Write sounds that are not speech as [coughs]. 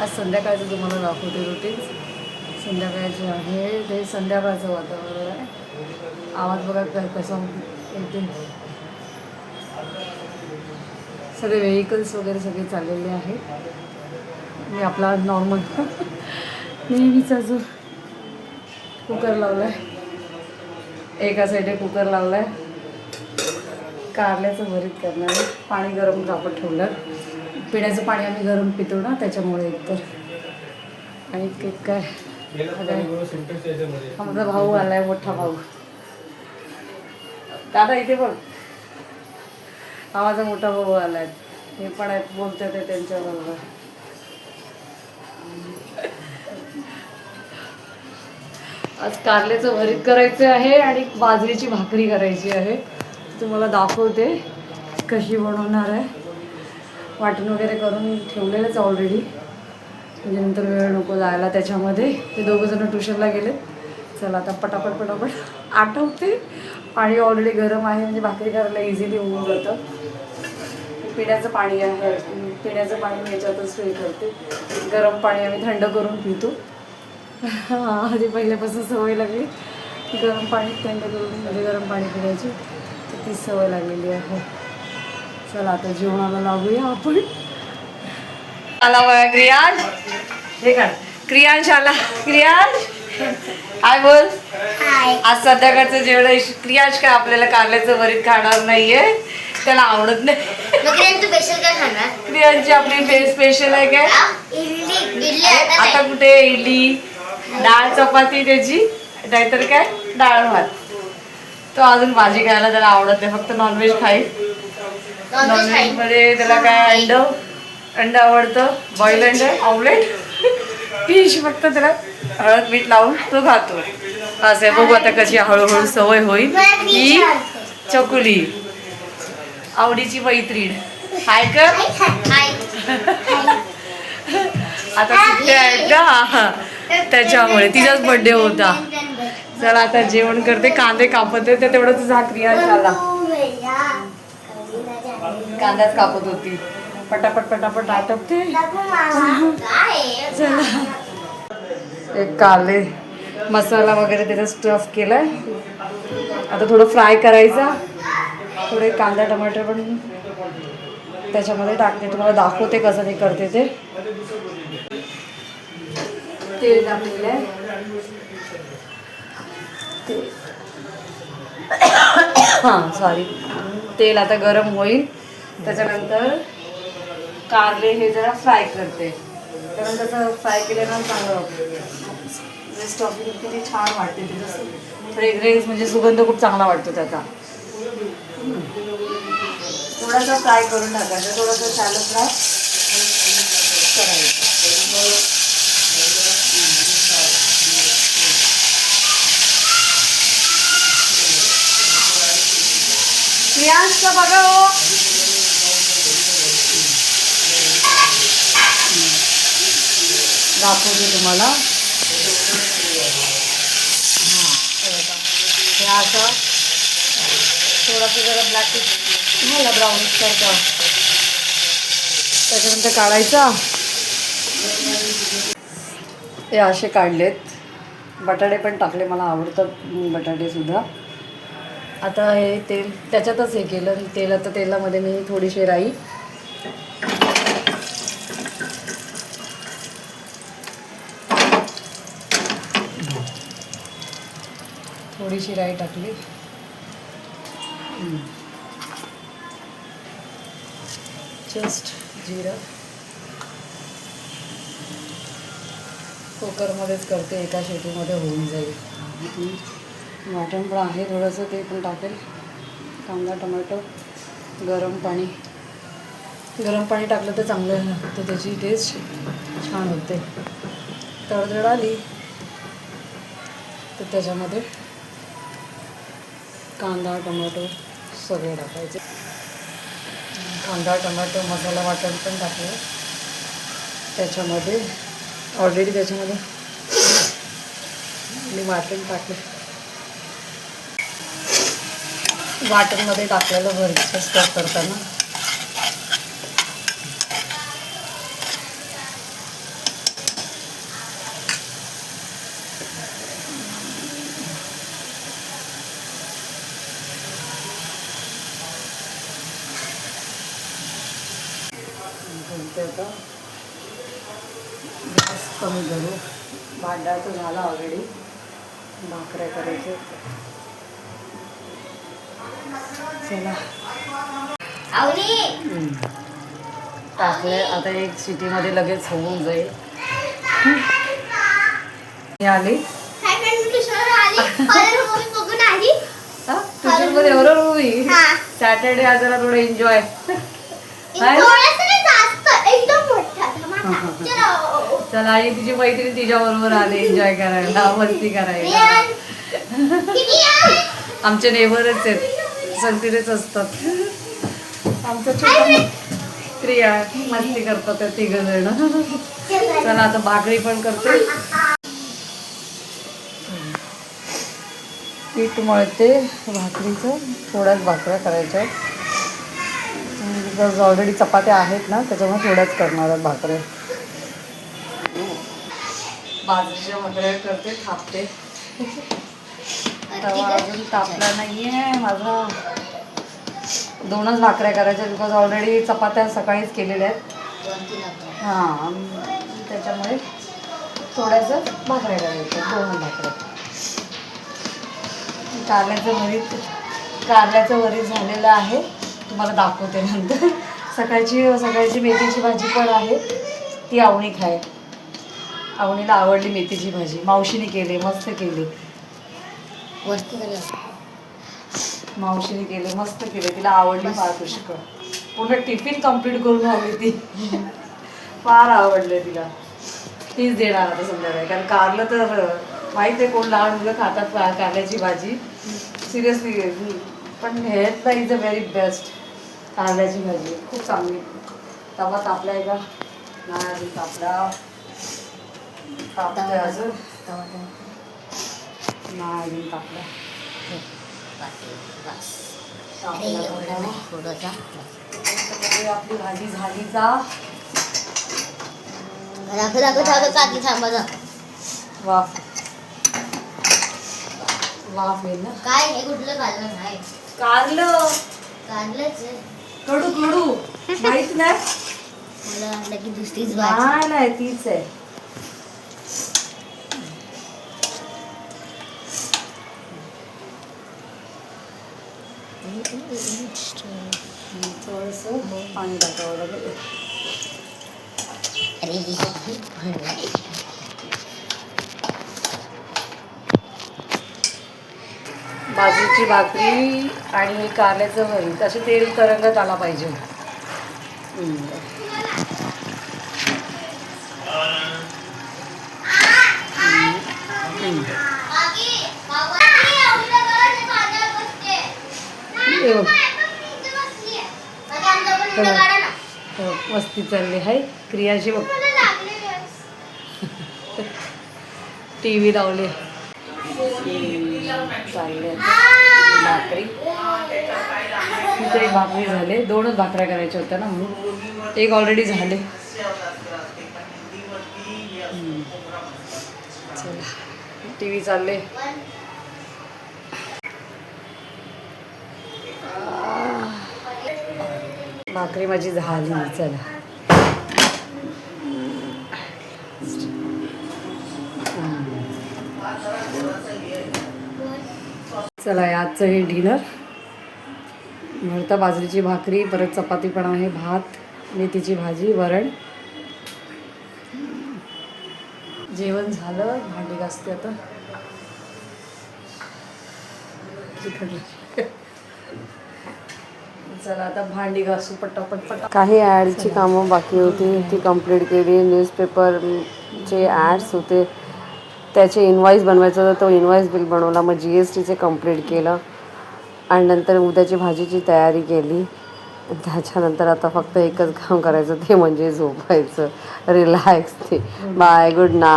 आज संध्याकाळचं तुम्हाला दाखवते रुटीन संध्याकाळचं आहे ते संध्याकाळचं वातावरण आहे. आवाज बघा काय कसं येते सगळे व्हेकल्स वगैरे सगळे चाललेले आहेत. मी आपला नॉर्मल नेहमीचा जो कुकर लावला आहे एका साईडे कुकर लावला आहे कारल्याचं भरीत करणार पाणी गरम कापड ठेवलं. पिण्याचं पाणी आम्ही गरम पितो ना त्याच्यामुळे एकतर. आणि ते काय? हा माझा भाऊ आलाय मोठा भाऊ. दादा इथे बघ. हा माझा मोठा भाऊ आलाय. हे पण आहेत बोलतात ते त्यांच्याबरोबर. आज कारल्याचं भरीत करायचं आहे आणि बाजरीची भाकरी करायची आहे. तुम्हाला दाखवते कशी बनवणार आहे. वाटण वगैरे करून ठेवलेलंच ऑलरेडी म्हणजे नंतर वेळ नको जायला त्याच्यामध्ये. ते दोघं जण ट्युशनला गेलेत. चला आता पटापट पटापट. आठवते. पाणी ऑलरेडी गरम आहे. म्हणजे भाकरी करायला इझिली होऊन जातं. पिण्याचं पाणी आहे. पिण्याचं पाणी मी याच्यातच हे करते. गरम पाणी आम्ही थंड करून पितो. हां [laughs] आधी पहिल्यापासून सवय लागली. की गरम पाणी थंड करून म्हणजे गरम पाणी पिण्याची. ती सवय लागलेली आहे. चला आता जेवणाला लागूया आपण. आला बघा क्रियांश हे काढ क्रियांश आला. क्रियांश हाय बोल. आज संध्याकाळचं जेवण. क्रियांश काय आपल्याला कारल्याचं भरीत खाणार नाहीये. त्याला आवडत नाही. मग काय तू स्पेशल काय खाणार? क्रियांची आपली स्पेशल आहे काय? आता. कुठे इडली? डाळ चपाती त्याची. नाहीतर काय? डाळ भात. तो अजून भाजी खायला त्याला आवडत नाही. फक्त नॉनव्हेज खाईल. नॉनव्हेज. मध्ये त्याला काय अंड अंड आवडतं? बॉईल अंड ऑमलेट फिश [laughs] फक्त त्याला हळद मीठ लावून तो खातो. असं आहे. बघू आता कशी हळूहळू सवय होईल. ही. चकुली. आवडीची मैत्रीण. हाय कर. हाय. [laughs] आता सुट्ट्या आहेत ना. [laughs] त्याच्यामुळे तिचाच बर्थडे होता. चला आता जेवण करते. कांदे कापत आहे तेवढं तुझा क्रिया झाला कांदाच कापत होती. पटापट पटापट आटपते. चला. एक कांदे मसाला वगैरे त्याचा स्टफ केलाय. आता थोडं फ्राय करायचा. थोडे कांदा टमाटर पण त्याच्यामध्ये टाकते. तुम्हाला दाखवते कसं ते करते ते. तेल टाकलेलं आहे. ते- [coughs] हां सॉरी तेल आता गरम होईल. त्याच्यानंतर कारले हे जरा फ्राय करते. कारण त्याचं फ्राय केल्यानं चांगलं म्हणजे किती छान वाटते त्याचं फ्रेग्रेन्स म्हणजे सुगंध खूप चांगला वाटतो त्याचा. थोडासा फ्राय करून टाकायचा थोडासा शॅलो फ्राय करायचा. प्रियांश बघा हो. दाखवते तुम्हाला. हां हे असं थोडासा जरा ब्लॅक तुम्हाला ब्राऊन सारखा त्याच्यानंतर काढायचा. हे असे काढलेत. बटाटे पण टाकले मला आवडतात बटाटेसुद्धा आता हे तेल त्याच्यातच हे केलं. तेल आता तेलामध्ये मी थोडीशी राई थोडीशी राई टाकली. जस्ट जिरं. कुकरमध्येच करते एका शेतीमध्ये होऊन जाईल. वाटण पण आहे थोडंसं ते पण टाकेल. कांदा टोमॅटो गरम पाणी. गरम पाणी टाकलं तर चांगलं तर त्याची टेस्ट छान होते. तडजड आली तर त्याच्यामध्ये कांदा टोमॅटो सगळे टाकायचे. कांदा टोमॅटो मसाला वाटण पण टाकलं. त्याच्यामध्ये ऑलरेडी त्याच्यामध्ये मी वाटण टाकलं. वाटणमध्ये टाकलेलं भरीचं स्टफ करताना. आता गॅस कमी करू. भांडाचं झालं ऑलरेडी भाकऱ्या करायचे चला. टाकले आता एक सिटीमध्ये लगेच होऊन जाईल. मी आली. एवढं मूवी हा. सॅटर्डे आज जरा थोडं एन्जॉय काय? थोडंसं नाही जास्त एकदम मोठा हा, हा. चलो आणि तिची मैत्रीण तिच्या बरोबर आले एन्जॉय करायला मस्ती करायला. आमचे नेबरच आहेत. संगतीनेच असतात. आमचं छोटा क्रिया मस्ती करतात त्या तिघ जण चला आता भाकरी पण करते. पीठ मळते भाकरीचं. थोड्याच भाकऱ्या करायच्या बिकॉज ऑलरेडी चपात्या आहेत ना त्याच्यामुळे थोड्याच करणार आहेत भाकऱ्या. बाजरीच्या भाकऱ्या करते थापते. तवा अजून तापला नाहीये. माझा दोनच भाकऱ्या करायच्या बिकॉज ऑलरेडी चपात्या सकाळीच केलेल्या आहेत. हां त्याच्यामुळे थोड्याशा भाकऱ्या करायच्या दोन भाकऱ्या. कारल्याचं भरीत कारल्याचं भरीत झालेलं आहे. तुम्हाला दाखवते नंतर. सकाळची सकाळची मेथीची भाजी पण आहे. ती आवणी खाय. आवणीला आवडली मेथीची भाजी. मावशीने केली मस्त केली. वस्तू मावशीने केले मस्त केले. तिला आवडली फार पुष्कळ. पूर्ण टिफिन कंप्लीट करून आली ती. फार आवडले तिला. तीच देणार आता संध्याकाळी. कारण कारलं तर माहीत आहे कोण लहान मुलं खातात का- कारल्याची भाजी. सिरियसली पण हेल्थला इज अ व्हेरी बेस्ट कारल्याची भाजी. खूप चांगली. तवा तापलाय का? नाही तापला. अजून? नाही अजून आपली भाजी झाली जा. दाखव दाखव दाखव काकी थांबा जा वाफ. वाफ येईल ना? काय हे कुठलं काढलं? नाही कारलं. काढलंच. कडू कडू माहीत नाही? मला वाटलं की दुसरीच भाजी. नाही नाही तीच आहे. थोडस पाणी टाकावं लागेल अरे बाजरीची भाकरी आणि कारल्याचं भरीत. असे तेल तरंगत आला पाहिजे हम्म. हम्म. काकी बाबा मी आवडीला गरज माझ्यावर बसते हे बघ. इथे बसलीये. काकी, आमचं पण व्हिडिओ काढा ना. हो, मस्ती चालली आहे. क्रियाशी बघ. टी व्ही लावले. चालले. भाकरी. एक भाकरी झाले. दोनच भाकऱ्या करायच्या होत्या ना म्हणून. एक ऑलरेडी झाले. चला. टी व्ही चालले. भाकरी माझी झाली चला. चला आजचं हे डिनर. म्हणता बाजरीची भाकरी परत चपाती पण आहे भात मेथीची भाजी वरण. जेवण झालं भांडी घासते आता. चला आता भांडी घासू पटापट पटा काही ॲडची कामं बाकी होती. ती कंप्लीट केली. न्यूजपेपरचे ॲड्स होते. त्याचे इनवाईस बनवायचं होतं. तो इनवाईस बिल बनवला. मग जी एस टीचे कंप्लीट केलं. आणि नंतर उद्याची भाजीची तयारी केली. त्याच्यानंतर आता फक्त एकच काम करायचं. ते म्हणजे झोपायचं. रिलॅक्स ते. Bye good night